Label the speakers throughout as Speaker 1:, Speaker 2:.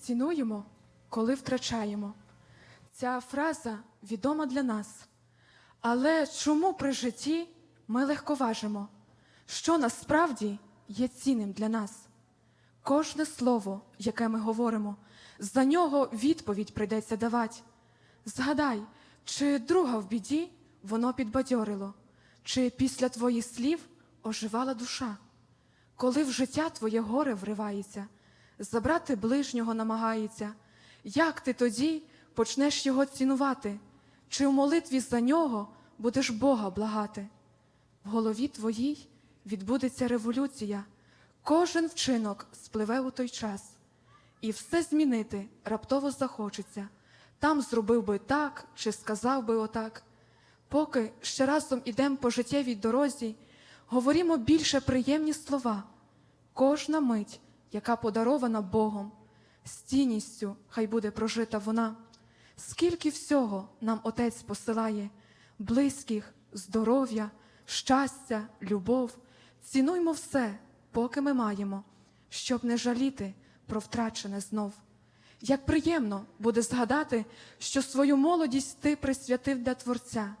Speaker 1: цінуємо, коли втрачаємо. Ця фраза відома для нас. Але чому при житті ми легковажимо? Що насправді є цінним для нас? Кожне слово, яке ми говоримо, за нього відповідь прийдеться давати. Згадай, чи друга в біді воно підбадьорило, чи після твоїх слів оживала душа. Коли в життя твоє горе вривається, забрати ближнього намагається, як ти тоді почнеш його цінувати, чи в молитві за нього будеш Бога благати? В голові твоїй відбудеться революція, кожен вчинок спливе у той час, і все змінити раптово захочеться. Там зробив би так, чи сказав би отак. Поки ще разом ідем по життєвій дорозі, говоримо більше приємні слова. Кожна мить, яка подарована Богом, з цінністю хай буде прожита вона. Скільки всього нам Отець посилає, близьких, здоров'я, щастя, любов, цінуймо все, поки ми маємо, щоб не жаліти про втрачене знов. Як приємно буде згадати, що свою молодість ти присвятив для Творця,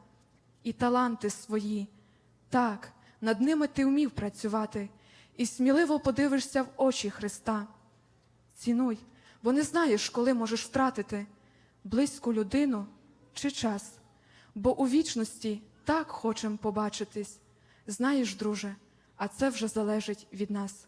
Speaker 1: і таланти свої, так, над ними ти вмів працювати, і сміливо подивишся в очі Христа. Цінуй, бо не знаєш, коли можеш втратити близьку людину чи час, бо у вічності так хочем побачитись. Знаєш, друже, а це вже залежить від нас.